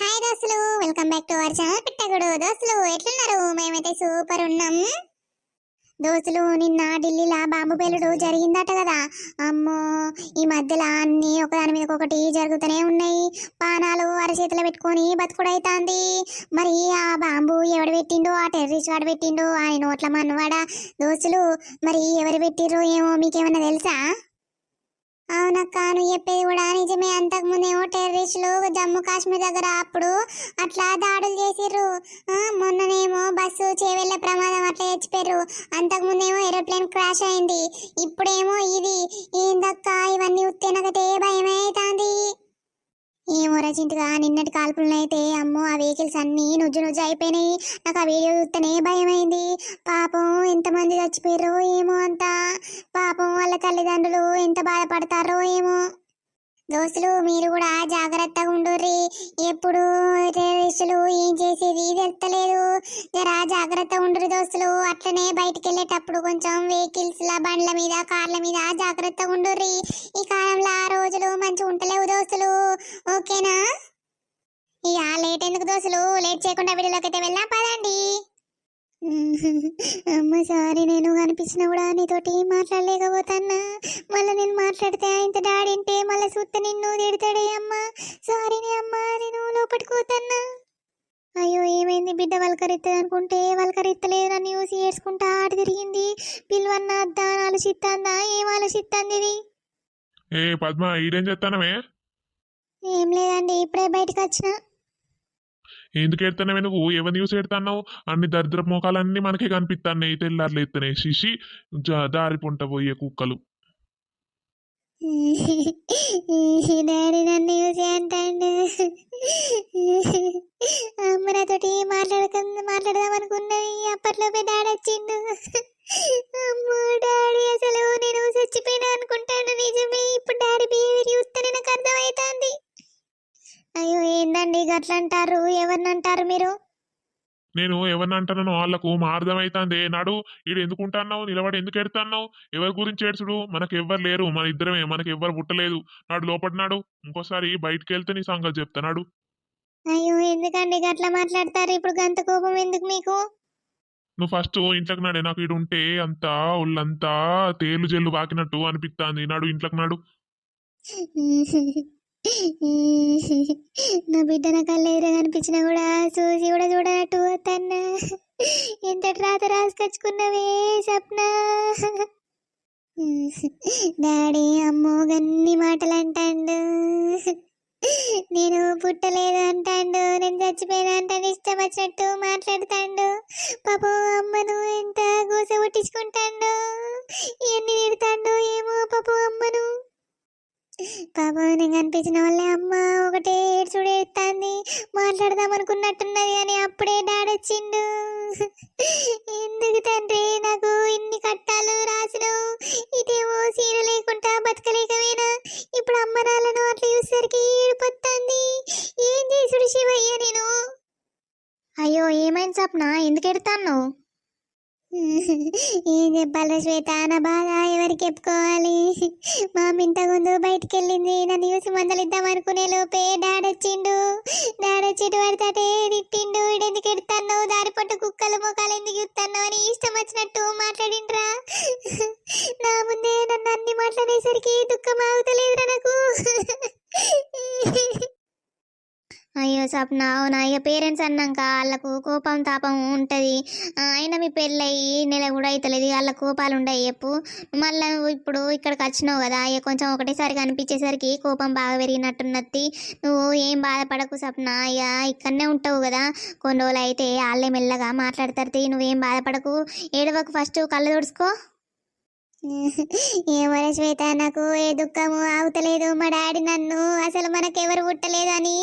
Hi దోస్తులు. Welcome back to our channel Pittagudu. దోస్తులు ఎట్లున్నారు? మేమైతే సూపర్ ఉన్నాం. దోస్తులు నిన్న ఢిల్లీలో బాంబు పేలుడు జరిగిందట కదా. అమ్మో ఈ మధ్యలో అన్ని ఒకదాని మీద ఒకటి జరుగుతూనే ఉన్నాయి. పానాలు అరచేతిలో పెట్టుకొని బతుకుడైతుంది. మరి ఆ బాంబు ఎవడు పెట్టిండు ఆ టెర్రరిస్ట్ వాడు పెట్టిండు ఆయన నోట్ల మన్నవాడా? దోస్తులు మరి ఎవరు పెట్టిర్రు ఏమో మీకేమన్నా తెలుసా? అవునక్క నువ్వు చెప్పేది కూడా నిజమే. అంతకు ముందేమో టెర్రరిస్టులు జమ్మూ కాశ్మీర్ దగ్గర అప్పుడు అట్లా దాడులు చేసిర్రు. మొన్ననేమో బస్సు చేవెళ్ళ ప్రమాదం అట్లా చచ్చిపోయారు అంతకు ముందేమో ఏరోప్లేన్ క్రాష్ అయింది. ఇప్పుడేమో ఇది. ఏందక్క ఇవన్నీ ఉత్తే నాకైతే అవుతుంది ఏమో రచింతగా నిన్నటి కాల్పులనైతే అమ్మో ఆ వెహికల్స్ అన్నీ నుజ్జు నుజ్జు అయిపోయినాయి. నాకు ఆ వీడియో చూస్తేనే భయమైంది. పాపం ఎంతమంది చచ్చిపోయారో ఏమో అంతా. పాపం వాళ్ళ తల్లిదండ్రులు ఎంత బాధపడతారో ఏమో. దోస్తులు మీరు కూడా జాగ్రత్తగా ఉండుర్రి. ఎప్పుడు టెర్రరిస్టులు ఏం చేసేది తెలుస్తలేదు జరా జాగ్రత్తగా ఉండుర్రి దోస్తులు. అట్లనే బయటికి వెళ్ళేటప్పుడు కొంచెం వెహికల్స్ బండ్ల మీద కార్ల మీద జాగ్రత్తగా ఉండుర్రి. ఈ కాలంలో ఆ రోజులు మంచిగా ఉంటలేవు దోస్తులు. ఓకేనా? ఇక లేట్ ఎందుకు దోస్తులు? లేట్ చేయకుండా వీడియోలోకి అయితే వెళ్దాం పదండి. అమ్మ సారీ నేను కనిపించినా కూడా నీతోటి మాట్లాడలేకపోతాన్నా. మళ్ళీ నేను మాట్లాడితే ఇంత డాడీ అంటే మళ్ళీ చూస్తే నిన్ను తిడతాడే అమ్మ. సారీనే అమ్మ నేను లోపట్టుకోతన్నా అయ్యో ఏమైంది? బిడ్డ వల్కరిస్తుంది అనుకుంటే వల్కరిత్తలేదు. నన్ను చూసి ఏడ్చుకుంటా ఆట తిరిగింది. పిలువన్న అద్దా అని ఆలోచిస్తాందా ఏం ఆలోచిస్తుంది ఇది? ఏ పద్మ ఈడేం చేస్తానవే ఏం లేదండి ఇప్పుడే బయటకు వచ్చిన. ఎందుకు ఎడతానే నువ్వు? ఎవరిని చూసి ఎడతాన్నావు అన్ని దరిద్ర మోకాలన్నీ మనకే కనిపిస్తాయి తెల్లారులు ఎత్తనే శిశి దారి పొంట పోయే కుక్కలు. డాడీ నన్ను చూసి అంటాడు అమ్మ నాతోటి మాట్లాడదాం అనుకున్నది. అప్పట్లోపే డాడీ వచ్చిండు. అమ్మో డాడీ అసలు నేను చచ్చిపోయినా అనుకుంటాను. నిజమే ఇప్పుడు డాడీ బిహేవియర్ చూస్తే నాకు అర్థమవుతుంది. అయ్యో ఏందండి గట్ల అంటారు ఎవరిని అంటారు మీరు? నేను ఎవరిని అంటున్నానో వాళ్ళకు మా అర్థమైతుంది. నాడు ఈడు ఎందుకు ఉంటున్నావు నిలబడి ఎందుకు ఎడతాన్నావు ఎవరి గురించి ఏడ్చుడు? మనకు ఎవ్వరు లేరు. మన ఇద్దరమే. మనకి ఎవ్వరు పుట్టలేదు. నాడు లోపడినాడు ఇంకోసారి బయటికి వెళ్తే నీ సంగతి చెప్తానాడు అయ్యో ఎందుకండి గట్ల మాట్లాడతారు? ఇప్పుడు గంత కోపం ఎందుకు మీకు? నువ్వు ఫస్ట్ ఇంట్లోకి నాడే. నాకు ఈడు ఉంటే అంతా ఒళ్ళంతా తేలు జల్లు బాకినట్టు అనిపిస్తుంది నాడు ఇంట్లోకి నాడు. నా బిడ్డ నా కళ్ళు ఎదురు కనిపించినా కూడా చూసి కూడా చూడనట్టు తన్న ఎంత రాత రాసుకొచ్చుకున్నవే స్వప్న డాడీ అమ్మో గన్ని మాటలు అంటాండు నేను పుట్టలేదు అంటాడు నేను చచ్చిపోయినా అంటాడు ఇష్టం వచ్చినట్టు మాట్లాడుతాండు. పాపం అమ్మను ఎంత గోస పుట్టించుకుంటాండు ఎన్ని తిడతాండు ఏమో పాపం అమ్మను. పాపం నేను కనిపించిన వాళ్ళే. అమ్మ ఒకటే ఏడ్చుడు ఏడుతాంది మాట్లాడదాం అనుకున్నట్టున్నది అని అప్పుడే డాడీ వచ్చిండు. ఎందుకు తండ్రి నాకు ఇన్ని కట్టాలు రాసినావు. ఇదేమో సీర లేకుండా బతకలేకపోయినా ఇప్పుడు అమ్మ నాన్నను అట్లా చూసేసరికి ఏడిపోతుంది ఏం చేసుడు శివయ్య నేను? అయ్యో ఏమైంది సప్న ఎందుకు ఎడతాను ఏం చెప్పాలి శ్వేత నా బాధ ఎవరికి చెప్పుకోవాలి? మా ముందు బయటికి వెళ్ళింది నన్ను చూసి మందలిద్దాం అనుకునే లోపే డాడ్ వచ్చిండు. డాడ్ వచ్చి పడతాటే తిట్టిండు. ఎందుకు ఎడుతాను దారి పట్టు కుక్కలు మొక్కలు ఎందుకు చూస్తాను అని ఇష్టం వచ్చినట్టు మాట్లాడిండ్రా. నా ముందే నన్ను అన్ని మాట్లాడేసరికి దుఃఖం ఆగుతలేదురా నాకు. అయ్యో సప్న అవునా ఇక పేరెంట్స్ అన్నాక వాళ్ళకు కోపం తాపం ఉంటుంది. అయినా మీ పెళ్ళయి నెల కూడా అవుతలేదు వాళ్ళ కోపాలు ఉండయి చెప్పు. మళ్ళీ నువ్వు ఇప్పుడు ఇక్కడికి వచ్చినావు కదా ఇక కొంచెం ఒకటేసారి కనిపించేసరికి కోపం బాగా పెరిగినట్టున్నది. నువ్వు ఏం బాధపడకు సప్న ఇక ఇక్కడనే ఉంటావు కదా. కొన్ని రోజులు అయితే వాళ్ళే మెల్లగా మాట్లాడతారు నువ్వేం బాధపడకు. ఏడవకు ఫస్ట్ కళ్ళు తుడుచుకో. ఏమోరే శ్వేత నాకు ఏ దుఃఖము ఆగుతలేదు. మా డాడీ నన్ను అసలు మనకెవరు పుట్టలేదు అని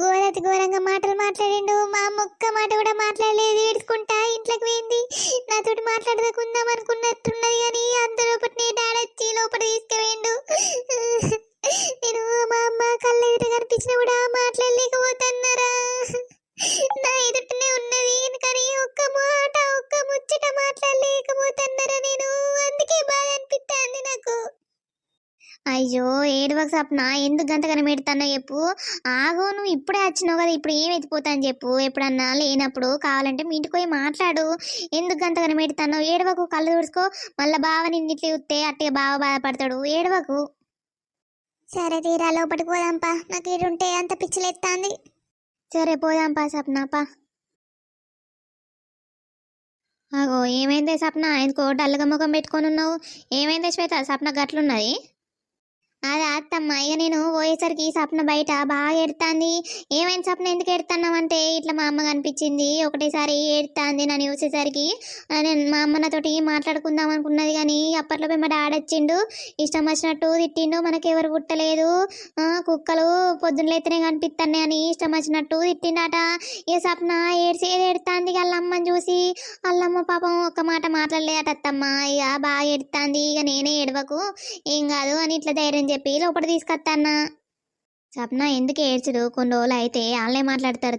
ఘోరతి ఘోరంగా మాటలు మాట్లాడిండు. మా అమ్మ ఒక్క మాట కూడా మాట్లాడలేదు. ఏడుచుకుంటా ఇంట్లోకి పోయింది. నాతోటి మాట్లాడదకుందాం అనుకున్నట్టున్నది కానీ అంత నీ డాడీ వచ్చి లోపల తీసుకుపోయిండు. నేను మా అమ్మ కళ్ళు ఎదుట కనిపించినా కూడా మాట్లాడలేకపోతున్నారా? నా ఎదుటనే ఉన్నది. అయ్యో ఏడు ఏడవకు సప్న ఎందుకు గంతగానే పెడతానో చెప్పు. ఆగో నువ్వు ఇప్పుడే వచ్చినావు కదా ఇప్పుడు ఏం ఎత్తిపోతాను చెప్పు. ఎప్పుడన్నా లేనప్పుడు కావాలంటే మీ ఇంటికి పోయి మాట్లాడు. ఎందుకు గంతగానే పెడతానో ఏడవకు కళ్ళు తుడుచుకో. మళ్ళీ బావ నిన్ను ఇట్లా చూస్తే అట్టే బావ బాధపడతాడు. ఏడవకు సరే తీరా లోపలికి పోదాంపా నాకు ఈడుంటే అంత పిచ్చిలేస్తాంది సరే పోదాంపా సప్నాపా అగో ఏమైంది సప్న? ఎందుకో డల్గా ముఖం పెట్టుకొని ఉన్నావు. ఏమైంది శ్వేత? సప్న గట్లున్నది? అదే అత్తమ్మ ఇక నేను పోయేసరికి సప్న బయట బాగా ఎడుతుంది ఏమైనా సప్న ఎందుకు ఎడుతున్నావంటే ఇట్లా మా అమ్మ కనిపించింది. ఒకటేసారి ఎడుతుంది నన్ను చూసేసరికి. నేను మా అమ్మ నాతోటి మాట్లాడుకుందాం అనుకున్నది కానీ అప్పట్లో మేము మా డాడీ వచ్చిండు. ఇష్టం వచ్చినట్టు తిట్టిండు. మనకెవరు పుట్టలేదు. కుక్కలు పొద్దున్న లేతనే కనిపిస్తున్నాయి అని ఇష్టం వచ్చినట్టు తిట్టిండట. ఇక సప్న ఏడ్చేది ఎడుతుంది అల్లమ్మని చూసి. అల్లమ్మ పాపం ఒక్క మాట మాట్లాడలేదట అత్తమ్మ. ఇక బాగా ఎడుతుంది ఇక నేనే ఎడవకు ఏం కాదు అని ఇట్లా ధైర్యం చెప్పి లోపల తీసుకొస్తానా సప్న ఎందుకు ఏడ్చుడు కొన్ని రోజులు అయితే వాళ్ళే మాట్లాడతారు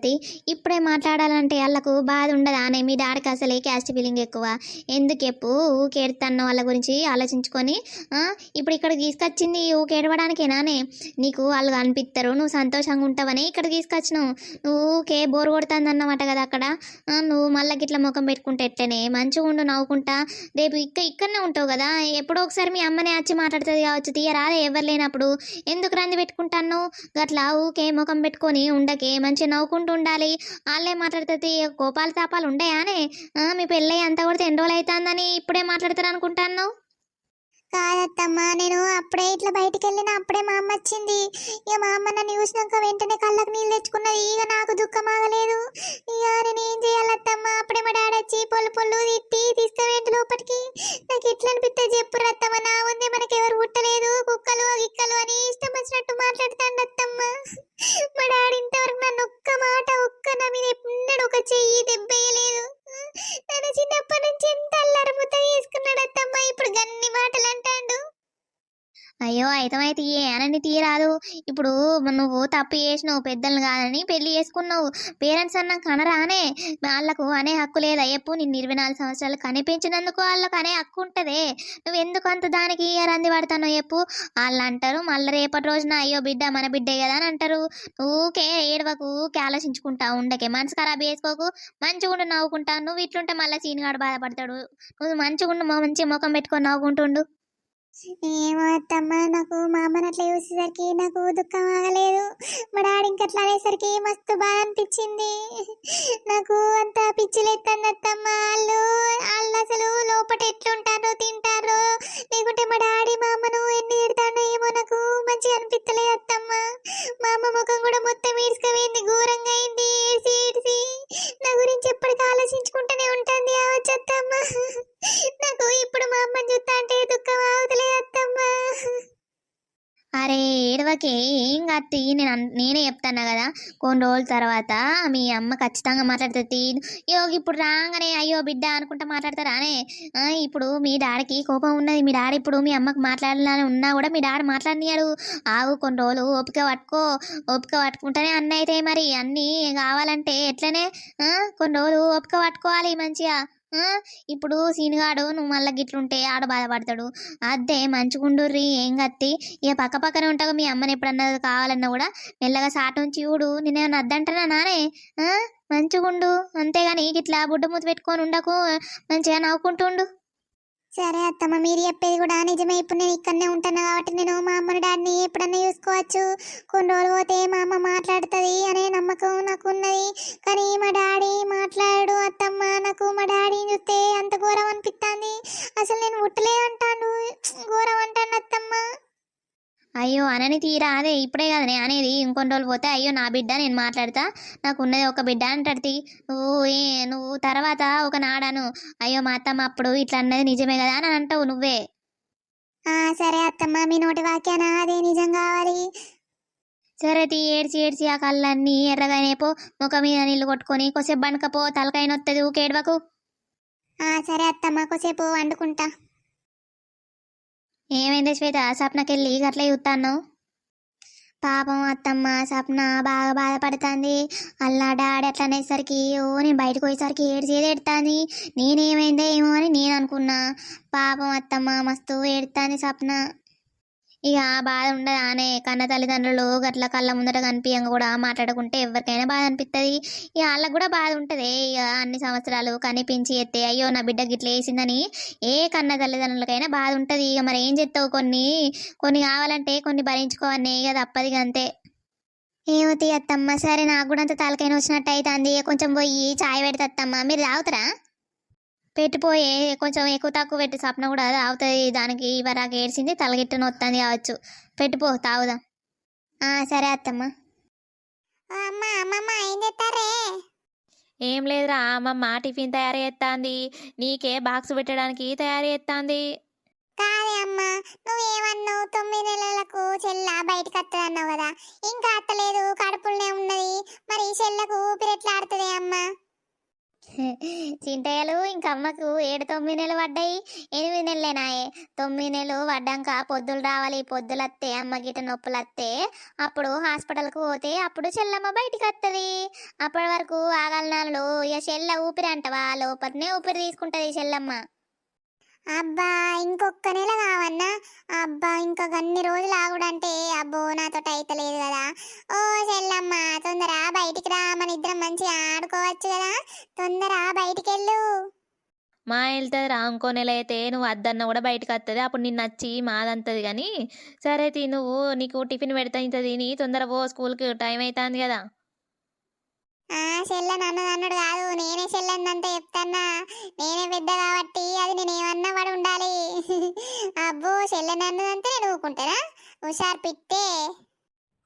ఇప్పుడే మాట్లాడాలంటే వాళ్ళకు బాధ ఉండదా? అనే మీ డాడీకి అసలే క్యాస్ట్ ఫీలింగ్ ఎక్కువ. ఎందుకు ఎప్పు ఊకేడుతాను వాళ్ళ గురించి ఆలోచించుకొని ఇప్పుడు ఇక్కడ తీసుకొచ్చింది ఊకేడవడానికేనానే నీకు వాళ్ళు అనిపిస్తారు నువ్వు సంతోషంగా ఉంటావని ఇక్కడ తీసుకొచ్చినావు. నువ్వు ఊకే బోర్ కొడుతుంది అన్నమాట కదా అక్కడ. నువ్వు మళ్ళీ గిట్ల ముఖం పెట్టుకుంటే ఎట్లనే? మంచిగా ఉండు నవ్వుకుంటా. రేపు ఇక్క ఇక్కడనే ఉంటావు కదా? ఎప్పుడో ఒకసారి మీ అమ్మనే వచ్చి మాట్లాడుతుంది కావచ్చు. తీయరాదే ఎవరు లేనప్పుడు. ఎందుకు రంది పెట్టుకుంటాను గట్లా ఊకే ముఖం పెట్టుకొని ఉండకే మంచిగా నవ్వుకుంటూ ఉండాలి వాళ్ళే మాట్లాడుతుంది కోపాలు తాపాలు ఉండయానే? మీ పెళ్ళి అంతా కూడా ఎన్ని రోజులు అవుతుందని ఇప్పుడే మాట్లాడతారు అనుకుంటాను కాదత్తమ్మా నేను అప్పుడే ఇట్లా బయటికి వెళ్ళిన అప్పుడే మా అమ్మ వచ్చింది. ఇక మా అమ్మ నన్ను చూసినాక వెంటనే కళ్ళకు నీళ్ళు తెచ్చుకున్నది. ఇక నాకు దుఃఖం ఆగలేదు. ఇక నేను ఏం చేయాలత్తమ్మా? అప్పుడే మా డాడీ వచ్చి పొల్లు పొల్లు తిట్టి తీసుకువేంటి లోపలికి. నాకు ఎట్లా అనిపిస్తే చెప్పు రత్తమ్మ. నా ఉంది మనకి ఎవరు పుట్టలేదు. కుక్కలు గిక్కలు అని ఇష్టం వచ్చినట్టు మాట్లాడుతాండి అత్తమ్మ మా డాడీ ఇంతవరకు నన్ను ఒక్క మాట ఒక్క నా మీద ఎన్నడూ ఒక చెయ్యి దెబ్బేయలేదు నన్ను చిన్నప్పటి నుంచి ఎంత అల్లరముత చేసుకున్నాడు అత్తమ్మ ఇప్పుడు గన్ని మాటలు అంటాడు అయ్యో అయితమైతే ఏ అనని తీయరాదు ఇప్పుడు నువ్వు తప్పు చేసినావు పెద్దలు కాదని పెళ్ళి చేసుకున్నావు. పేరెంట్స్ అన్నా కనరానే. వాళ్ళకు అనే హక్కు లేదా ఎప్పు? నిన్ను ఇరవై నాలుగు సంవత్సరాలు కనిపించినందుకు వాళ్ళకు అనే హక్కు ఉంటదే. నువ్వు ఎందుకు అంత దానికి రంది పడతానో చెప్పు వాళ్ళు అంటారు మళ్ళీ రేపటి రోజున అయ్యో బిడ్డ మన బిడ్డే కదా అని అంటారు. ఊకే ఏడవకు ఊకే ఆలోచించుకుంటా ఉండకే. మనసు ఖరాబ్ చేసుకోకు మంచిగా ఉండు నవ్వుకుంటా. నువ్వు ఇట్లుంటే మళ్ళీ చీనిగాడు బాధపడతాడు. నువ్వు మంచిగా ఉండు మంచి ముఖం పెట్టుకొని నవ్వుకుంటుండు ఏమో అత్తమ్మ నాకు మా అమ్మని అట్లా చూసేసరికి నాకు దుఃఖం ఆగలేదు. మా డాడీ ఇంకట్లా అనేసరికి మస్తు బాధ అనిపించింది. నాకు అంత పిచ్చిలెత్తంది అత్తమ్మ వాళ్ళు వాళ్ళు అసలు లోపల ఎట్లుంటారో తింటారో లేకుంటే మా డాడీ మా అమ్మను ఎన్ని తిడతానో ఏమో నాకు మంచిగా అనిపించలేదు అత్తమ్మ మా అమ్మ ముఖం కూడా మొత్తం ఈడ్చుకపోయింది ఘోరంగా అయింది ఏడ్చి ఏడ్చి. నా గురించి ఎప్పటికీ ఆలోచించుకుంటే ఏడవకే ఏం కత్తి నేను అన్- నేనే చెప్తాను కదా. కొన్ని రోజుల తర్వాత మీ అమ్మ ఖచ్చితంగా మాట్లాడుతుంది అయ్యో ఇప్పుడు రాగానే అయ్యో బిడ్డ అనుకుంటా మాట్లాడతారానే ఇప్పుడు మీ డాడీకి కోపం ఉన్నది. మీ డాడీ ఇప్పుడు మీ అమ్మకి మాట్లాడాలని ఉన్నా కూడా మీ డాడీ మాట్లాడినాడు ఆవు కొన్ని రోజులు ఓపిక పట్టుకో. ఓపిక పట్టుకుంటేనే అన్నీ అయితే మరి. అన్నీ కావాలంటే ఎట్లనే కొన్ని రోజులు ఓపిక పట్టుకోవాలి మంచిగా. ఇప్పుడు సీనుగాడు నువ్వు మళ్ళీ గిట్లుంటే ఆడ బాధపడతాడు. అదే మంచిగుండుర్రి ఏం కత్తి ఇక పక్క పక్కనే ఉంటావు మీ అమ్మని ఎప్పుడన్నా కావాలన్నా కూడా. మెల్లగా సాట ఉంచి చూడు నేనేమన్నా అద్దంటానా నానే? ఆ, మంచిగుండు అంతేగాని ఇట్లా బుడ్డ మూత పెట్టుకొని ఉండకు. మంచిగా నవ్వుకుంటుండు సరే అత్తమ్మ మీరు చెప్పేది కూడా నిజమే. ఇప్పుడు నేను ఇక్కడనే ఉంటాను కాబట్టి నేను మా అమ్మని డాడీని ఎప్పుడన్నా చూసుకోవచ్చు. కొన్ని రోజులు పోతే మా అమ్మ మాట్లాడుతుంది అనే నమ్మకం నాకు ఉన్నది కానీ మా డాడీ మాట్లాడు అత్తమ్మ నాకు మా డాడీని చూస్తే అంత ఘోరం అనిపిస్తుంది అసలు నేను ముట్టలేదు అంటాను ఘోరం అంటాను అత్తమ్మ. అయ్యో అనని తీరా? అదే ఇప్పుడే కదనే అనేది ఇంకొన్ని రోజులు పోతే అయ్యో నా బిడ్డ నేను మాట్లాడతా నాకు ఉన్నది ఒక బిడ్డ అంటది నువ్వు ఏ నువ్వు తర్వాత ఒక నాడాను అయ్యో మా అత్తమ్మ అప్పుడు ఇట్లా అన్నది నిజమే కదా అని అంటావు నువ్వే. సరే అత్తమ్మ మీ నోటి వాక్యాన అదే నిజం కావాలి. సరే తీ ఏడ్చి ఏడ్చి ఆ కళ్ళన్నీ ఎర్రగానేపో ముఖం మీద నీళ్ళు కొట్టుకొని కొసేపు బండకపో తలకాయ నొత్తది ఊకేడవకు సరే అత్తమ్మ కొసేపు వండుకుంటా. ఏమైంది శ్వేత? సప్నకెళ్ళి గట్ల చూస్తాను పాపం అత్తమ్మ సప్న బాగా బాధపడుతుంది. అల్లా డాడీ అట్లా అనేసరికి ఓ నేను బయటకు పోయేసరికి ఏడ్చేది ఎడుతుంది. నేనేమైందో ఏమో అని నేను అనుకున్నా. పాపం అత్తమ్మ మస్తు ఏడుతుంది సప్న ఇక బాధ ఉండదు ఆనే. కన్న తల్లిదండ్రులు గట్ల కళ్ళ ముందట కనిపించగా కూడా మాట్లాడుకుంటే ఎవరికైనా బాధ అనిపిస్తుంది ఇక వాళ్ళకి కూడా బాధ ఉంటుంది. ఇక అన్ని సంవత్సరాలు కనిపించి ఎత్తే అయ్యో నా బిడ్డ గిట్ల వేసిందని ఏ కన్న తల్లిదండ్రులకైనా బాధ ఉంటుంది. ఇక మరి ఏం చెప్తావు కొన్ని? కొన్ని కావాలంటే కొన్ని భరించుకోవన్నీ ఇక తప్పది ఇక అంతే ఏమో అత్తమ్మ సరే నాకు కూడా అంత తలకైనా వచ్చినట్టు అవుతుంది కొంచెం పోయి చాయ్ పెడితే అత్తమ్మ. మీరు తాగుతారా? పెట్టిపోయే కొంచెం ఎక్కువ తక్కువ పెట్టి సప్న కూడా తాగుతుంది. దానికి ఇవరాకి ఏడ్చింది తలగిట్టున వస్తుంది కావచ్చు. పెట్టిపో తాగుదాం. ఆ, సరే అత్తమ్మ. ఏం లేదురా అమ్మమ్మ టిఫిన్ తయారు చేస్తాంది నీకే బాక్స్ పెట్టడానికి తయారు చేస్తాంది కాదే అమ్మ నువ్వేమన్నావు? తొమ్మిది నెలలకు చెల్ల బయటకు వస్తుంది అన్నావు కదా. ఇంకా అత్తలేదు కడుపులోనే ఉన్నది. మరి చెల్లకు ఊపిరి ఎట్లా ఆడుతుంది అమ్మ? చింతయ్యలు ఇంక అమ్మకు ఏడు తొమ్మిది నెలలు పడ్డాయి. ఎనిమిది నెలలేనాయే తొమ్మిది నెలలు పడ్డాక పొద్దులు రావాలి పొద్దులు వస్తే అమ్మ గిట నొప్పులు వస్తే అప్పుడు హాస్పిటల్కు పోతే అప్పుడు చెల్లమ్మ బయటికి వస్తుంది అప్పటి వరకు ఆగలనాలు ఇక చెల్ల ఊపిరి అంటవా? లోపలనే ఊపిరి తీసుకుంటుంది చెల్లమ్మ. అబ్బా ఇంకొక నెల కావన్నా? అబ్బా ఇంకా అన్ని రోజులు ఆగుడంటే అబ్బో నాతో అయితలేదు కదా. ఓ చెల్లమ్మ తొందర బయటికి రా. మన ఇద్దరం మంచిగా ఆడుకోవచ్చు కదా. తొందర బయటికి వెళ్ళు మా వెళ్తుంది రా. ఇంకో నెల అయితే నువ్వు అద్దన్న కూడా బయటకు వస్తుంది అప్పుడు నిన్ను వచ్చి మాదంతది కానీ సరే తీ నువ్వు నీకు టిఫిన్ పెడతా ఇంత తిని తొందర పో. స్కూల్కి టైం అవుతుంది కదా. ఆ చెల్ల నన్ను అన్నాడు కాదు. నేనే చెల్లెందంతా చెప్తాన్నా. నేనే పెద్ద కాబట్టి అది నేను ఏమన్నా వాడు ఉండాలి. అబ్బో చెల్లె నన్ను అంతే నేను ఊకుంటానా హుషారు పిట్టే.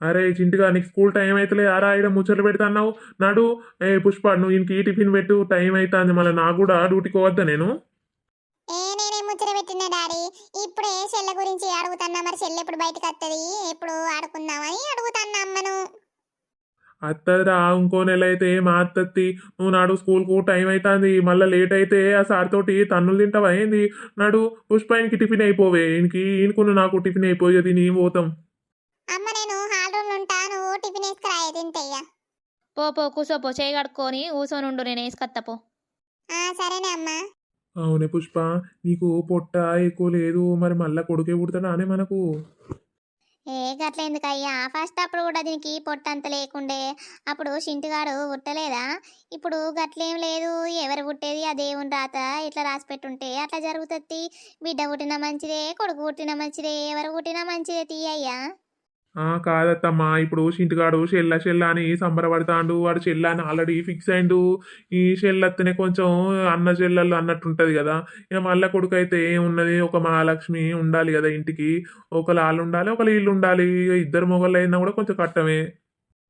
అరే చింటిగా నీకు స్కూల్ టైం అవుతలే ఆరా ఇక్కడ ముచ్చట్లు పెడతాన్నావు నాడు. ఏ పుష్ప నువ్వు ఇంక ఈ టిఫిన్ పెట్టు. టైం అవుతుంది మళ్ళీ నాకు కూడా డ్యూటీకి పోవద్దా నేను? ఏ నేనే ముచ్చట పెట్టిన డాడీ. ఇప్పుడే చెల్ల గురించి అడుగుతున్నా. మరి చెల్లె ఎప్పుడు బయటకు వస్తుంది ఎప్పుడు ఆడుకుందామని అడుగుతున్నా అమ్మను. అత్తదిరా ఇంకో నెల అయితే మా అత్తత్తి నువ్వు నాడు స్కూల్కు టైం అవుతుంది మళ్ళీ లేట్ అయితే ఆ సార్ తోటి తన్నులు తింటావా ఏంది? నాడు పుష్ప ఇంకి టిఫిన్ అయిపోవే ఇంకి ఈయనకున్న నాకు టిఫిన్ అయిపోయేది నీ పోతాం? అమ్మ నేను హాల్ రూమ్ ఉంటా నువ్వు టిఫిన్ వేసుకురాయి తింటయ్యా. పో పో కూసో పో చేయి కడుక్కొని కూసోని ఉండు నేను వేసుకొత్తా పో. ఆ సరేనే అమ్మా. అవునే పుష్ప నీకు పొట్ట ఎక్కువ లేదు మరి మళ్ళా కొడుకే పుడతాడా అనే మనకు? ఏ గట్ల ఎందుకు అయ్యా ఫస్ట్ అప్పుడు కూడా దీనికి పొట్టంత లేకుండే. అప్పుడు షింటిగాడు పుట్టలేదా? ఇప్పుడు గట్లేం లేదు. ఎవరు పుట్టేది? ఆ దేవుని రాత ఇట్లా రాసి పెట్టుంటే అట్లా జరుగుతుంది. బిడ్డ పుట్టిన మంచిదే కొడుకు పుట్టిన మంచిదే ఎవరు పుట్టినా మంచిదే తీయ్యా కాదత్తమ్మా ఇప్పుడు చింటిగాడు షెల్ల షెల్ల అని సంబరపడతాడు వాడు షెల్ల అని ఆల్రెడీ ఫిక్స్ అయిండు. ఈ షెల్లత్తనే కొంచెం అన్న చెల్లెళ్ళు అన్నట్టు కదా. ఇక మళ్ళీ కొడుకు అయితే ఏమున్నది? ఒక మహాలక్ష్మి ఉండాలి కదా ఇంటికి. ఒకళ్ళు వాళ్ళు ఉండాలి ఒకళ్ళు ఇల్లు ఉండాలి. ఇద్దరు మొగళ్ళు అయినా కూడా కొంచెం కట్టమే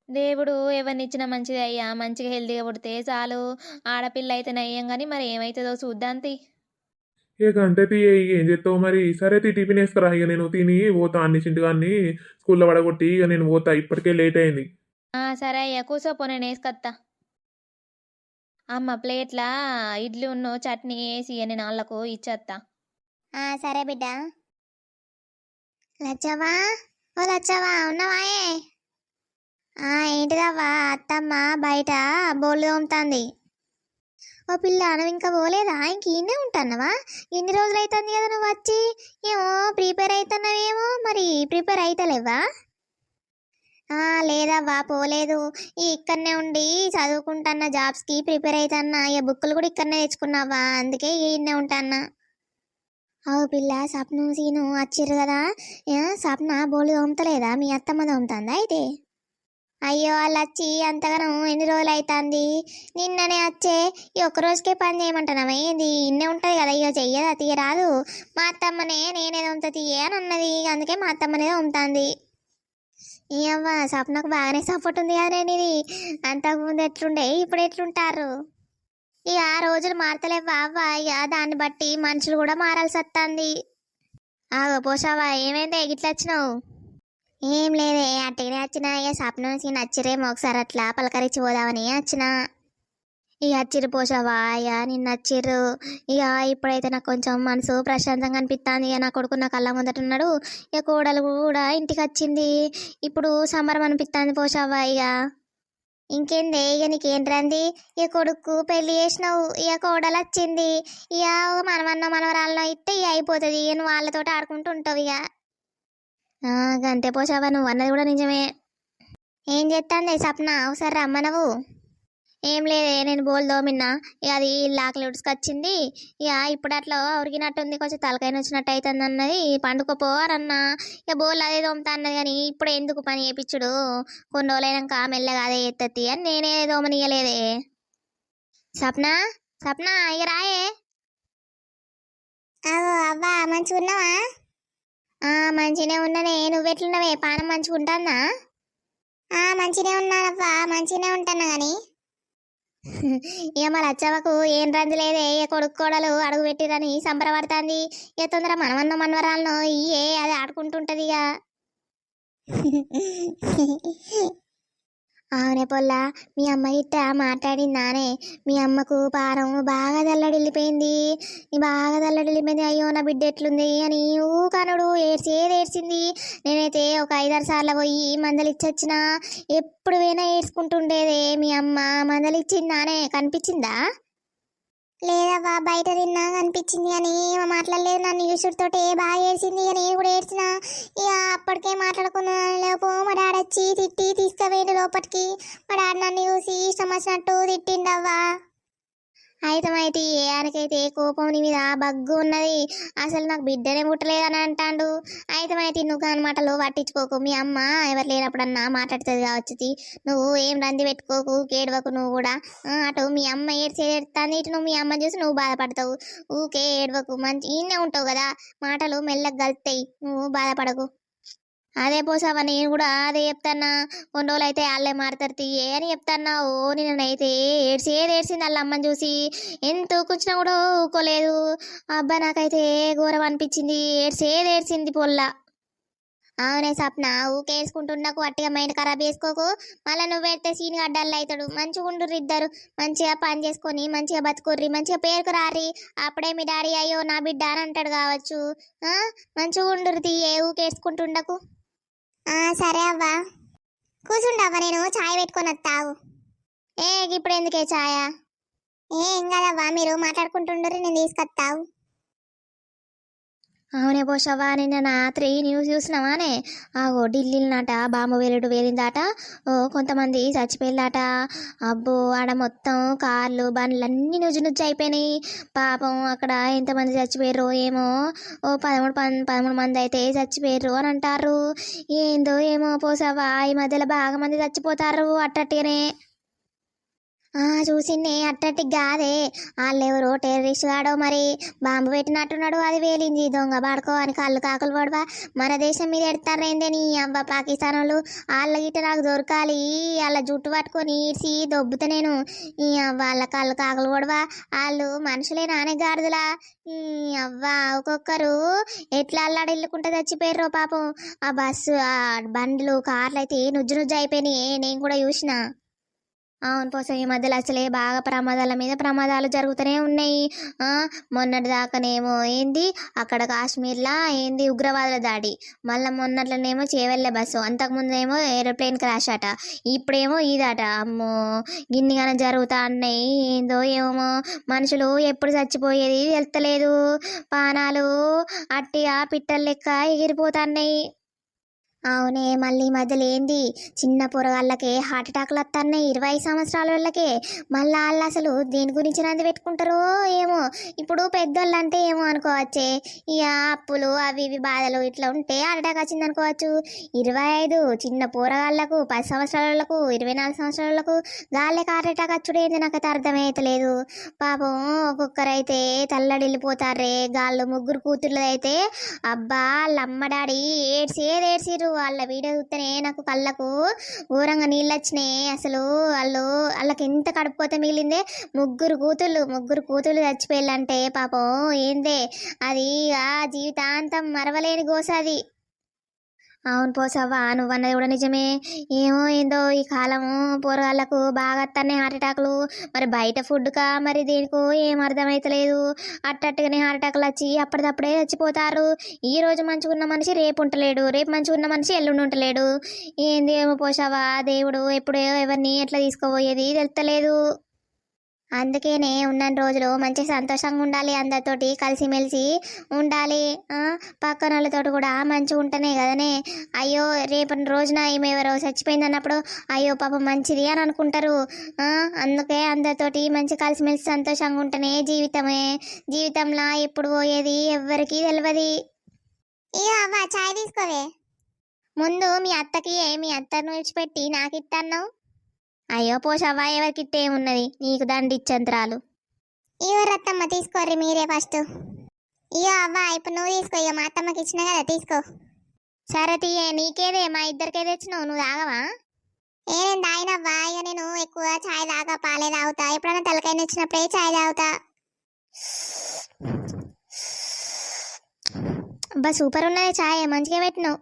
దేవుడు ఎవరిని ఇచ్చినా మంచిది అయ్యా. మంచిగా హెల్తీగా పుడితే చాలు. ఆడపిల్ల అయితే నయ్యం కానీ మరి ఏమవుతుందో చూద్దాంతి. ఇక అంతే తీ ఇక ఏం చేస్తావు మరి? సరే తీ టిఫిన్ వేసుకురా ఇక నేను తిని పోతా అన్ని చింటిగాన్ని స్కూల్లో పడగొట్టి ఇక నేను పోతా. ఇప్పటికే లేట్ అయింది. ఆ, సరే అయ్యా కూసోపో నేను వేసుకొత్తా. అమ్మ ప్లేట్లా ఇడ్లీ ఉన్న చట్నీ వేసి నేను వాళ్ళకు ఇచ్చేస్తా ఆ సరే బిడ్డ. లచ్చవా ఓ లచ్చవా ఉన్నావాయే ఆ ఏంటిదవ్వా? అత్తమ్మ బయట బోళ్ళు తోముతాంది. ఓ పిల్ల నువ్వు ఇంకా పోలేదా? ఇంక ఈయనే ఉంటానవా ఎన్ని రోజులు అవుతుంది కదా నువ్వు వచ్చి? ఏమో ప్రిపేర్ అవుతున్నావేమో మరి ప్రిపేర్ అవుతలేవా లేదవ్వా పోలేదు. ఈ ఇక్కడనే ఉండి చదువుకుంటున్న జాబ్స్కి ప్రిపేర్ అవుతున్నా ఈ బుక్కులు కూడా ఇక్కడనే తెచ్చుకున్నావా అందుకే ఈయనే ఉంటాన్నా. అవు పిల్ల సప్ను సీను వచ్చిర్రు కదా? ఏ, సప్న బోళ్ళు తోముతలేదా మీ అత్తమ్మ తోముతుందా అయితే? అయ్యో వాళ్ళు వచ్చి అంతగానం ఎన్ని రోజులు అవుతుంది నిన్ననే వచ్చే ఈ ఒక్క రోజుకే పని చేయమంటున్నావా ఏంది? ఇన్నే ఉంటుంది కదా ఇక చెయ్యదా తీయరాదు? మా అత్తమ్మనే నేనేది తోముతా అని అన్నది అందుకే మా అత్తమ్మనే తోముతుంది. ఏవ్వ సపనకు బాగానే సపోర్ట్ ఉంది కదా ఇది అంతకుముందు ఎట్లుండే ఇప్పుడు ఎట్లుంటారు? ఇక ఆ రోజులు మారతలేవా అవ్వ ఇక దాన్ని బట్టి మనుషులు కూడా మారాల్సి వస్తుంది. ఆగో పోషావా ఏమైంది ఇట్లా వచ్చినావు? ఏం లేదే అట్టనే వచ్చిన ఇక సప్నకి నచ్చిరేమో ఒకసారి అట్లా పలకరించి పోదామని వచ్చిన. ఇక వచ్చిర్రు పోసావా ఇక నిన్న వచ్చిర్రు. ఇక ఇప్పుడైతే నాకు కొంచెం మనసు ప్రశాంతంగా అనిపిస్తుంది ఇక నా కొడుకు నా కళ్ళ ముందట ఉన్నాడు. ఇక కోడలు కూడా ఇంటికి వచ్చింది. ఇప్పుడు సంబరం అనిపిస్తుంది పోసావా ఇక. ఇంకేంది ఇక నీకేం రంది? ఇక కొడుకు పెళ్ళి చేసినావు. ఇక కోడలు వచ్చింది. ఇక మనమన్న మనవరాలను ఇస్తే ఇక అయిపోతుంది. ఇక నువ్వు వాళ్ళతోటి ఆడుకుంటూ ఉంటావు ఇక. గంతే పోసావా నువ్వు అన్నది కూడా నిజమే. ఏం చేస్తాంది సప్న? ఒకసారి రమ్మనవు ఏం లేదే నేను బోల్ దోమిన్నా. ఇక అది లాకలు ఉడుచుకొచ్చింది ఇక ఇప్పుడు అట్లా ఉరికినట్టుంది కొంచెం తలకైన వచ్చినట్టు అవుతుంది అన్నది. పండుకోపోవారన్నా ఇక బోల్ అదే దోమతా అన్నది కానీ ఇప్పుడు ఎందుకు పని చేపించుడు కొన్ని రోజులైనాక మెల్లగా అదే ఎత్తత్తి అని నేనే దోమనియలేదే సప్న? సప్న ఇక రాయే. అవ్వా మంచిగా ఉన్నావా మంచిగానే ఉన్నానే. నువ్వెట్లున్నావే? పానం మంచిగా ఉంటానా మంచిగానే ఉన్నానవ్వా మంచిగానే ఉంటాను కానీ ఇక మరి అచ్చవకు ఏం రంది లేదే. ఏ కొడుకు కోడలు అడుగు పెట్టిరని సంబరపడుతుంది. ఇక తొందర మనమన్న మనవరాలను ఇయ్యే అది ఆడుకుంటుంటది ఇక. అవునే పొల్ల మీ అమ్మ ఇట్ట మాట్లాడిందానే. మీ అమ్మకు పారం బాగా దల్లడిల్లిపోయింది. బాగా దల్లడిల్లిపోయింది. అయ్యో నా బిడ్డ ఎట్లుంది అని ఊకనుడు ఏడ్చేది ఏడ్చింది. నేనైతే ఒక ఐదారు సార్లు పోయి మందలు ఇచ్చొచ్చిన ఎప్పుడు పోయినా ఏడ్చుకుంటుండేదే. మీ అమ్మ మందలు ఇచ్చిందానే కనిపించిందా? లేదవ్వా బయట తిన్నా అనిపించింది అని ఏమో మాట్లాడలేదు నన్ను. యూసుడితోటి బాగా ఏడ్చింది ఇక నేను కూడా ఏడ్చిన. ఇక అప్పటికే మాట్లాడుకున్నాను లేకపో మా డాడీ వచ్చి తిట్టి తీసుకుపోయిండు లోపలికి మా డాడీ నన్ను చూసి ఇష్టం వచ్చినట్టు తిట్టిండవ్వా. అయితే అయితే ఏయానికైతే కోపం నీ మీద బగ్గు ఉన్నది. అసలు నాకు బిడ్డనే పుట్టలేదు అని అంటాడు అయితే నువ్వు కాని మాటలు పట్టించుకోకు. మీ అమ్మ ఎవరు లేనప్పుడన్నా మాట్లాడుతుంది కావచ్చు నువ్వు ఏం రంది పెట్టుకోకు కేడవకు నువ్వు కూడా. అటు మీ అమ్మ ఏడ్చి ఏడుస్తుంది ఇటు నువ్వు మీ అమ్మ చూసి నువ్వు బాధపడతావు. ఊకే ఏడవకు. మంచి ఈయనే ఉంటావు కదా. మాటలు మెల్లగా కలుతాయి నువ్వు బాధపడకు. అదే పోసావా నేను కూడా అదే చెప్తానా కొన్ని రోజులు అయితే వాళ్ళే మారుతారు తీయే అని చెప్తాన్నా ఓ నేనైతే ఏడ్చేది ఏడ్చింది వాళ్ళ అమ్మని చూసి. ఎంత కూర్చున్నా కూడా ఊకోలేదు. అబ్బా నాకైతే ఘోరం అనిపించింది. ఏడ్చేది ఏడ్చింది పొల్ల. అవునే సప్న ఊకేసుకుంటున్నాకు అట్టిగా మైండ్ ఖరాబ్ చేసుకోకు. మళ్ళీ నువ్వు పెడితే సీన్ గడ్డల్లో అవుతాడు మంచిగా ఉండుర్రి ఇద్దరు. మంచిగా పని చేసుకొని మంచిగా బతుకుర్రి మంచిగా పేరుకు రారి అప్పుడే మీ డాడీ అయ్యో నా బిడ్డ అని అంటాడు కావచ్చు. మంచిగా ఉండరు తీయే ఊకేసుకుంటుండకు సరే అవ్వా. కూర్చుంటావా నేను ఛాయ్ పెట్టుకొని వస్తావు ఏ ఇప్పుడు ఎందుకే ఛాయ ఏం కాదవ్వా మీరు మాట్లాడుకుంటుండ్రు నేను తీసుకొస్తావు అవునే పోషవ్వా నిన్న రాత్రి న్యూస్ చూసినావానే? ఆగో ఢిల్లీలనట బాంబు వేలుడు వేలిందాట. ఓ కొంతమంది చచ్చిపోయిందాట అబ్బో ఆడ మొత్తం కార్లు బండ్లు అన్నీ నుజ్జు నుజ్జు అయిపోయినాయి. పాపం అక్కడ ఎంతమంది చచ్చిపోయారు ఏమో. ఓ పదమూడు పన్ పదమూడు మంది అయితే చచ్చిపోయారు అని అంటారు ఏందో ఏమో పోసావా ఈ మధ్యలో బాగా మంది చచ్చిపోతారు అట్టట్టుగానే ఆ అట్టటి అట్టట్టి కాదే వాళ్ళెవరో టెర్రరిస్ట్ గాడో మరి. బాంబు పెట్టినట్టున్నాడు అది వేలింది. దొంగ పడుకో అని కళ్ళు కాకులు పడవా. మన దేశం మీద ఎడతారేందే నీ అబ్బా పాకిస్తాన్ వాళ్ళు వాళ్ళ గిట్ట నాకు దొరకాలి. వాళ్ళ జుట్టు పట్టుకొని ఈడ్చి దొబ్బుతా నేను. ఈ అవ్వ వాళ్ళ కళ్ళు కాకులు పడవా. వాళ్ళు మనుషులే నానే గాడిదలా. ఈ అవ్వ ఒక్కొక్కరు ఎట్లా అల్లాడిల్లుకుంటే చచ్చిపోయారు పాపం. ఆ బస్సు ఆ బండ్లు కార్లు అయితే నుజ్జు నుజ్జు అయిపోయినాయి. నేను కూడా చూసిన. అవును పోసం ఈ మధ్యలో అసలే బాగా ప్రమాదాల మీద ప్రమాదాలు జరుగుతూనే ఉన్నాయి. మొన్నటి దాకానేమో ఏంది అక్కడ కాశ్మీర్లా ఏంది ఉగ్రవాదుల దాడి. మళ్ళీ మొన్నట్లనేమో చేవెళ్ళే బస్సు అంతకుముందేమో ఏరోప్లేన్ క్రాష్ అట ఇప్పుడేమో ఇదట. అమ్మో గిన్నిగానే జరుగుతా ఉన్నాయి ఏందో ఏమో. మనుషులు ఎప్పుడు చచ్చిపోయేది తెలుతలేదు పానాలు అట్టిగా పిట్టలు లెక్క ఎగిరిపోతున్నాయి అవునే మళ్ళీ మధ్యలో ఏంది? చిన్న పొరగాళ్ళకే హార్ట్ అటాక్లు వస్తున్నాయి ఇరవై సంవత్సరాల వాళ్ళకే. మళ్ళీ వాళ్ళు అసలు దేని గురించి నంది పెట్టుకుంటారో ఏమో. ఇప్పుడు పెద్దోళ్ళు అంటే ఏమో అనుకోవచ్చే. ఇక అప్పులు అవి ఇవి బాధలు ఇట్లా ఉంటే హార్ట్ అటాక్ వచ్చింది అనుకోవచ్చు. ఇరవై ఐదు చిన్న పోరగాళ్ళకు పది సంవత్సరాలకు ఇరవై నాలుగు సంవత్సరాలకు గాళ్ళకి హార్ట్ అటాక్ వచ్చుడేది నాకు నాకైతే అర్థమైతలేదు పాపం ఒక్కొక్కరైతే తల్లడిల్లిపోతారే గాళ్ళు ముగ్గురు కూతుర్లు అయితే అబ్బా వాళ్ళ అమ్మ డాడీ ఏడ్చేది వాళ్ళ వీడియో చూస్తేనే నాకు కళ్ళకు ఘోరంగా నీళ్ళు వచ్చినాయి అసలు వాళ్ళు వాళ్ళకి ఎంత కడుపుపోతే మిగిలిందే? ముగ్గురు కూతుళ్ళు ముగ్గురు కూతుళ్ళు చచ్చిపోయాలంటే పాపం ఏందే? అది ఆ జీవితాంతం మరవలేని గోసాది అవును పోసవ్వా నువ్వన్నది కూడా నిజమే. ఏమో ఏందో ఈ కాలము పోరగాళ్ళకు బాగా అత్తనే హార్ట్ అటాక్లు. మరి బయట ఫుడ్కా మరి దేనికో ఏం అర్థమైతలేదు. అట్టట్టుగానే హార్ట్ అటాక్లు వచ్చి అప్పటిదప్పుడే చచ్చిపోతారు. ఈ రోజు మంచుకున్న మనిషి రేపు ఉంటలేడు రేపు మంచిగున్న మనిషి ఎల్లుండి ఉంటలేడు ఏంది ఏమో పోసావా దేవుడు ఎప్పుడో ఎవరిని ఎట్లా తీసుకోబోయేది తెలుస్తలేదు అందుకేనే ఉన్న రోజులు మంచి సంతోషంగా ఉండాలి అందరితోటి కలిసిమెలిసి ఉండాలి. పక్కన వాళ్ళతోటి కూడా మంచిగా ఉంటేనే కదనే. అయ్యో రేపటి రోజున ఈమె ఎవరో చచ్చిపోయింది అన్నప్పుడు అయ్యో పాపం మంచిది అని అనుకుంటారు. అందుకే అందరితోటి మంచి కలిసిమెలిసి సంతోషంగా ఉంటేనే జీవితమే. జీవితంలో ఎప్పుడు పోయేది ఎవ్వరికీ తెలియదు ఇక అవ్వ చాయ్ తీసుకోవే. ముందు మీ అత్తకి మీ అత్తను విడిచిపెట్టి నాకు ఇత్తన్నావు అయ్యో పోషవ్వ ఎవరికి ఇట్టే ఉన్నది నీకు దండి ఇచ్చంత్రాలు రత్తమ్మ తీసుకోర్రి మీరే ఫస్ట్. ఇయో అవ్వ ఇప్పుడు నువ్వు తీసుకో ఇక మా అత్తమ్మకి ఇచ్చిన కదా తీసుకో. సరే తీయే నీకేదే మా ఇద్దరికే తెచ్చినావు నువ్వు తాగవా? ఏ నేను తాగినవ్వా? ఇక నేను ఎక్కువ చాయ్ తాగా పాలే తాగుతా. ఎప్పుడైనా తలకాయ నచ్చినప్పుడే చాయ్ తాగుతా. అబ్బా సూపర్ ఉన్నది చాయ్ మంచిగా పెట్టినావు.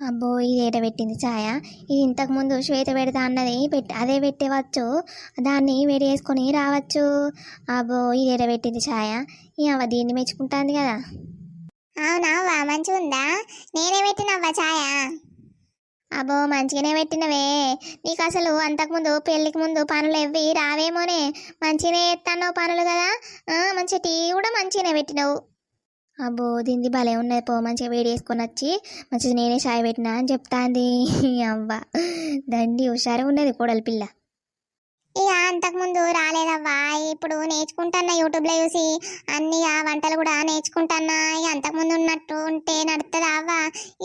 అబ్బో ఇది ఏట పెట్టింది ఛాయ. ఇది ఇంతకు ముందు శ్వేత పెడతా అన్నది పెట్టి అదే పెట్టేవచ్చు. దాన్ని వేడి వేసుకొని రావచ్చు. అబ్బో ఇది ఏట పెట్టింది ఛాయ. ఇవ దీన్ని మెచ్చుకుంటాంది కదా. అవునా మంచిగా ఉందా నేనే పెట్టినవ్వా ఛాయ? అబ్బో మంచిగానే పెట్టినవే. నీకు అసలు అంతకుముందు పెళ్ళికి ముందు పనులు ఎవ్వి రావేమోనే. మంచిగానే ఎత్తానో పనులు కదా. ఆ, మంచిగా టీ కూడా మంచిగానే పెట్టినావు. అబ్బో దీనిది భలే ఉన్నది పో మంచిగా వేడి వేసుకొని వచ్చి మంచిగా నేనే చాయ్ పెట్టినా అని చెప్తాంది. అవ్వ దండి హుషారు ఉన్నది కోడలి పిల్ల. ఇక అంతకుముందు రాలేదవ్వా ఇప్పుడు నేర్చుకుంటాన్నా యూట్యూబ్లో చూసి అన్ని ఆ వంటలు కూడా నేర్చుకుంటాన్నా ఇక అంతకుముందు ఉన్నట్టు ఉంటే నడుతుందా అవ్వ?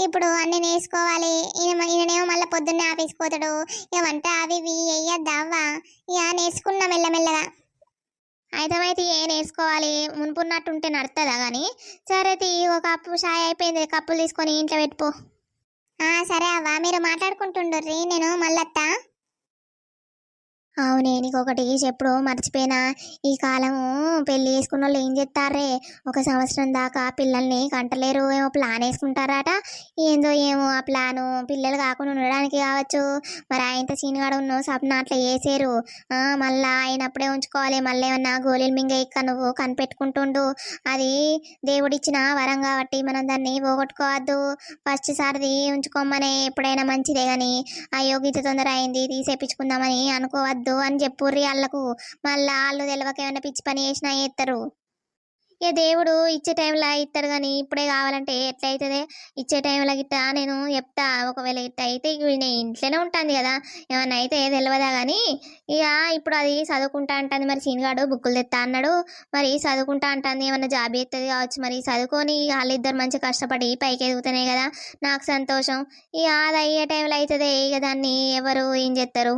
ఇప్పుడు అన్ని నేర్చుకోవాలి ఈయననేమో మళ్ళీ పొద్దున్నే ఆఫీస్కి పోతాడు ఇక వంట అవి ఇవి వేయద్దా అవ్వ? ఇక నేర్చుకున్నా మెల్లమెల్లగా. అయితే ఏ నేర్చుకోవాలి? మునుపున్నట్టు ఉంటే నడుతుందా కానీ సరే తీ ఒక కప్పు షాయ్ అయిపోయింది. కప్పులు తీసుకొని ఇంట్లో పెట్టుకో. సరే అవ్వ మీరు మాట్లాడుకుంటుండ్రీ నేను మళ్ళత్తా అవునే నీకు ఒకటి చెప్పుడు మర్చిపోయినా. ఈ కాలము పెళ్ళి చేసుకున్న వాళ్ళు ఏం చేస్తారే ఒక సంవత్సరం దాకా పిల్లల్ని కంటలేరు ఏమో ప్లాన్ వేసుకుంటారట. ఏందో ఏమో ఆ ప్లాను. పిల్లలు కాకుండా ఉండడానికి కావచ్చు. మరి ఆయనతో సీనిగాడు ఉన్న సప్న అట్లా వేసారు మళ్ళీ మళ్ళా అయినప్పుడే ఉంచుకోవాలి. మళ్ళీ ఏమన్నా గోళీలు మింగ ఇక్క నువ్వు కనిపెట్టుకుంటుండు. అది దేవుడిచ్చిన వరం కాబట్టి మనం దాన్ని పోగొట్టుకోవద్దు. ఫస్ట్ సారిది ఉంచుకోమనే ఎప్పుడైనా మంచిదే కానీ ఆ యోగిత తొందర అయింది తీసేపించుకుందామని అనుకోవద్దు. అని చెప్పుర్రి వాళ్ళకు మళ్ళీ వాళ్ళు తెలియక ఏమైనా పిచ్చి పని చేసినా చేస్తారు ఇక దేవుడు ఇచ్చే టైంలో ఇస్తాడు కానీ ఇప్పుడే కావాలంటే ఎట్లా అవుతుంది ఇచ్చే టైంలో గిట్టా నేను చెప్తా. ఒకవేళ ఇట్లా అయితే ఇక నేను ఇంట్లోనే ఉంటుంది కదా. ఏమైనా అయితే తెలియదా కానీ ఇక ఇప్పుడు అది చదువుకుంటా అంటుంది మరి సీనిగాడు బుక్కులు తెస్తా అన్నాడు. మరి చదువుకుంటా అంటుంది ఏమన్నా జాబ్ చేస్తుంది కావచ్చు మరి చదువుకొని వాళ్ళిద్దరు మంచి కష్టపడి పైకి ఎదుగుతున్నాయి కదా. నాకు సంతోషం. ఇక అది అయ్యే టైంలో అవుతుంది ఇక దాన్ని ఎవరు ఏం చేస్తారు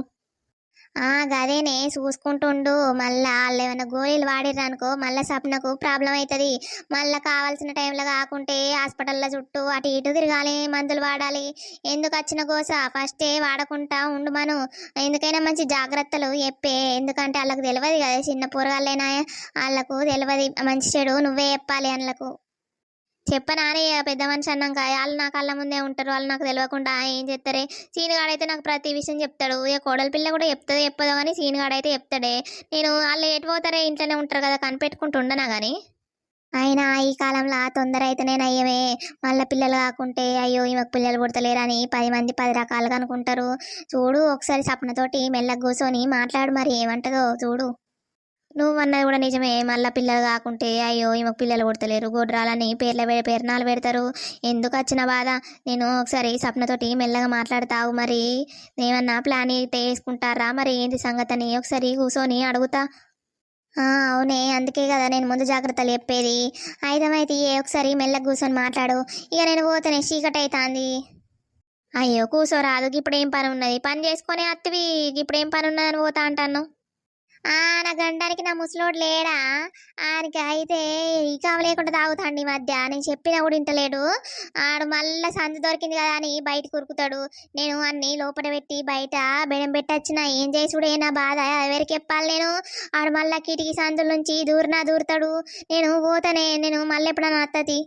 ఆ గదేనే చూసుకుంటుండు. మళ్ళా వాళ్ళు ఏమైనా గోళీలు వాడిర్రు అనుకో మళ్ళా సప్నకు ప్రాబ్లం అవుతుంది మళ్ళీ కావాల్సిన టైంలో కాకుంటే హాస్పిటల్లో చుట్టూ అటు ఇటు తిరగాలి మందులు వాడాలి. ఎందుకు వచ్చిన కోస ఫస్టే వాడకుండా ఉండు మనం. ఎందుకైనా మంచి జాగ్రత్తలు చెప్పే. ఎందుకంటే వాళ్ళకు తెలియదు కదా చిన్న పూరగాళ్ళైనా. వాళ్ళకు తెలియదు మంచి చెడు నువ్వే చెప్పాలి వాళ్ళకు చెప్పనానే ఇక పెద్ద మనిషి అన్నాక వాళ్ళు నా కళ్ళ ముందే ఉంటారు వాళ్ళు నాకు తెలియకుండా ఏం చెప్తారే సీనుగాడైతే నాకు ప్రతి విషయం చెప్తాడు. ఇక కోడల పిల్ల కూడా చెప్తుంది చెప్పదో కానీ సీనుగాడైతే చెప్తాడే. నేను వాళ్ళు ఎటు పోతారే ఇంట్లోనే ఉంటారు కదా కనిపెట్టుకుంటుండనా కానీ అయినా ఈ కాలంలో తొందర అయితేనే నయ్యమే. మళ్ళీ పిల్లలు కాకుంటే అయ్యో ఈమెకు పిల్లలు పుడతలేరని పది మంది పది రకాలుగా అనుకుంటారు. చూడు ఒకసారి సపనతోటి మెల్లగా కూర్చొని మాట్లాడు మరి ఏమంటదో చూడు. నువ్వన్నది కూడా నిజమే. మళ్ళీ పిల్లలు కాకుంటే అయ్యో ఈమెకు పిల్లలు కొడతలేరు గొడ్రాలని పేర్ల పేర్నాలు పెడతారు. ఎందుకు వచ్చిన బాధ? నేను ఒకసారి సప్నతోటి మెల్లగా మాట్లాడతావు మరి. ఏమన్నా ప్లాన్ అయితే వేసుకుంటారా మరి? ఏంటి సంగతని? ఒకసారి కూర్చొని అడుగుతా. అవునే అందుకే కదా నేను ముందు జాగ్రత్తలు చెప్పేది. అయితే ఒకసారి మెల్లగా కూర్చొని మాట్లాడు. ఇక నేను పోతేనే చీకటి అవుతుంది అయ్యో కూర్చోరాదు ఇప్పుడు ఏం పని ఉన్నది పని చేసుకొని అత్తవి. ఇప్పుడు ఏం పని ఉన్నదని పోతా అంటాను నా గండానికి నా ముసలోడు లేడా? ఆయనకి అయితే ఇకావ లేకుండా తాగుతాండి ఈ మధ్య. నేను చెప్పినా కూడా ఇంటలేడు ఆడు మళ్ళీ సంధి దొరికింది కదా అని బయట కురుకుతాడు నేను అన్ని లోపల పెట్టి బయట బెడం పెట్టొచ్చిన ఏం చేసుడు నా బాధ? ఎవరికి చెప్పాలి నేను? ఆడు మళ్ళా కిటికీ సందుల నుంచి దూరినా దూరుతాడు. నేను పోతానే నేను మళ్ళీ ఎప్పుడన్నా అత్తది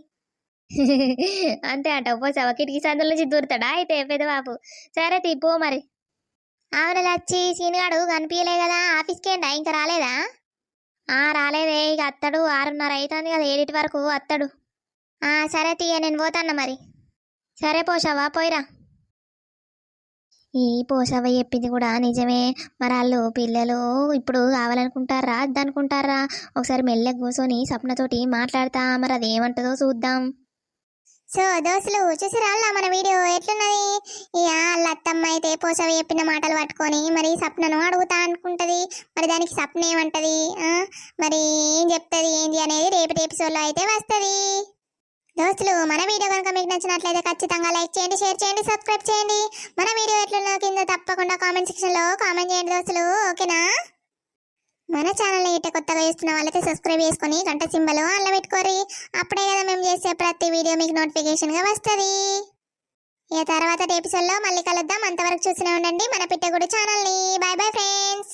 అంతే అంట. పోసావా కిటికీ సందుల నుంచి దూరుతాడా? అయితే పెద్దబాబు సరే తీ పో మరి. అవును వచ్చి సీనిగాడు కనిపించలే కదా ఆఫీస్కి ఏంటా? ఇంకా రాలేదా? ఆ రాలేదే. ఇక అత్తడు ఆరున్నర అవుతుంది కదా ఏడిటి వరకు అత్తడు. ఆ సరే తీయ నేను పోతాన్న మరి. సరే పోషావా పోయిరా. ఈ పోషవ్వ చెప్పింది కూడా నిజమే. మరి వాళ్ళు పిల్లలు ఇప్పుడు కావాలనుకుంటారా అద్దనుకుంటారా ఒకసారి మెల్లగా కూర్చొని సప్నతోటి మాట్లాడతా మరి అది ఏమంటుందో చూద్దాం. సో దోస్తులు చూసిరా మన వీడియో ఎట్లున్నది? ఇక అత్తమ్మ అయితే పోసవి చెప్పిన మాటలు పట్టుకొని మరి సప్నను అడుగుతా అనుకుంటది. మరి దానికి సప్న ఏమంటది? ఆ? మరి ఏం చెప్తుంది ఏంటి అనేది రేపటి ఎపిసోడ్లో అయితే వస్తుంది. దోస్తులు మన వీడియో కనుక మీకు నచ్చినట్లయితే ఖచ్చితంగా లైక్ చేయండి షేర్ చేయండి సబ్స్క్రైబ్ చేయండి. మన వీడియో ఎట్లున్నదో కింద తప్పకుండా కామెంట్ సెక్షన్లో కామెంట్ చేయండి దోస్తులు ఓకేనా? మన ఛానల్ ఇట్ట కొత్తగా చూస్తున్న వాళ్ళైతే సబ్స్క్రైబ్ చేసుకొని గంట సింబల్ అల్ల పెట్టుకోరి అప్పుడే కదా మేము చేసే ప్రతి వీడియో మీకు నోటిఫికేషన్గా వస్తుంది. ఇక తర్వాత ఎపిసోడ్లో మళ్ళీ కలుద్దాం. అంతవరకు చూసినా ఉండండి. మన పిట్టగుడు ఛానల్ని బాయ్ బాయ్ ఫ్రెండ్స్